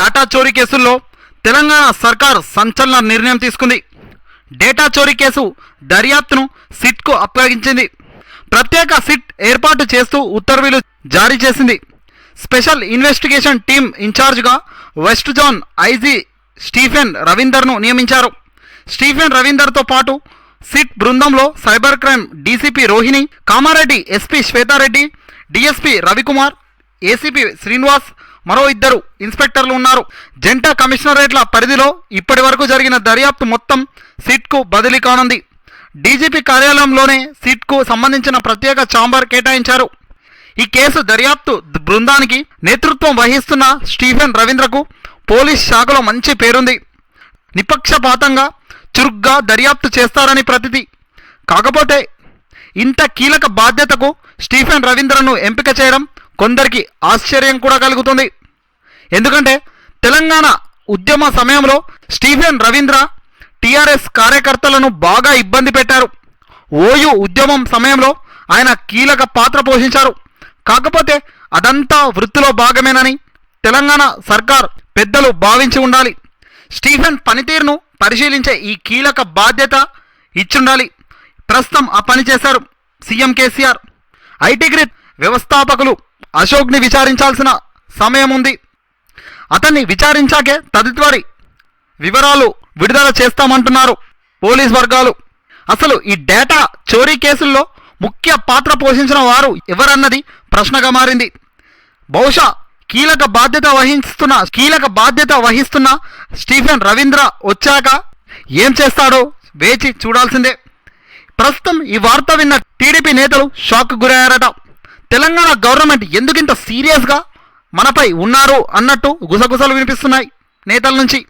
Data చోరీ కేసుల్లో తెలంగాణ సర్కార్ సంచలన నిర్ణయం తీసుకుంది. డేటా చోరీ కేసు దర్యాప్తును సిట్కు అప్పగించింది. ప్రత్యేక సిట్ ఏర్పాటు చేస్తూ ఉత్తర్వులు జారీ చేసింది. స్పెషల్ ఇన్వెస్టిగేషన్ టీం ఇన్ఛార్జ్గా వెస్ట్ జోన్ ఐజీ స్టీఫెన్ రవీందర్ను నియమించారు. స్టీఫెన్ రవీందర్తో పాటు సిట్ బృందంలో cyber crime DCP Rohini Kamareddy SP Swethareddy DSP Ravikumar ACP Srinivas మరో ఇద్దరు ఇన్స్పెక్టర్లు ఉన్నారు. జంట కమిషనరేట్ల పరిధిలో ఇప్పటి వరకు జరిగిన దర్యాప్తు మొత్తం సిట్కు బదిలీ కానుంది. డీజీపీ కార్యాలయంలోనే సిట్కు సంబంధించిన ప్రత్యేక ఛాంబర్ కేటాయించారు. ఈ కేసు దర్యాప్తు బృందానికి నేతృత్వం వహిస్తున్న స్టీఫెన్ రవీంద్రకు పోలీస్ శాఖలో మంచి పేరుంది. నిపక్షపాతంగా చురుగ్గా దర్యాప్తు చేస్తారని ప్రతిది కాకపోతే ఇంత కీలక బాధ్యతకు స్టీఫెన్ రవీంద్రను ఎంపిక చేయడం కొందరికి ఆశ్చర్యం కూడా కలుగుతుంది. ఎందుకంటే తెలంగాణ ఉద్యమ సమయంలో స్టీఫెన్ రవీంద్ర టీఆర్ఎస్ కార్యకర్తలను బాగా ఇబ్బంది పెట్టారు. ఓయు ఉద్యమం సమయంలో ఆయన కీలక పాత్ర పోషించారు. కాకపోతే అదంతా వృత్తిలో భాగమేనని తెలంగాణ సర్కార్ పెద్దలు భావించి ఉండాలి. స్టీఫెన్ పనితీరును పరిశీలించే ఈ కీలక బాధ్యత ఇచ్చుండాలి. ప్రస్తుతం ఆ పని చేశారు సీఎం కేసీఆర్. ఐటీ గ్రిడ్ వ్యవస్థాపకులు అశోక్ని విచారించాల్సిన సమయం ఉంది అతన్ని విచారించాకే తదుపరి వివరాలు విడుదల చేస్తామంటున్నారు పోలీస్ వర్గాలు. అసలు ఈ డేటా చోరీ కేసుల్లో ముఖ్య పాత్ర పోషించిన వారు ఎవరన్నది ప్రశ్నగా మారింది. బహుశా కీలక బాధ్యత వహిస్తున్న కీలక బాధ్యత వహిస్తున్న స్టీఫెన్ రవీంద్ర వచ్చాక ఏం చేస్తాడో వేచి చూడాల్సిందే. ప్రస్తుతం ఈ వార్త విన్న టీడీపీ నేతలు షాక్ గురయ్యారట. తెలంగాణ గవర్నమెంట్ ఎందుకింత సీరియస్గా మనపై ఉన్నారు అన్నట్టు గుసగుసలు వినిపిస్తున్నాయి నేతల నుంచి.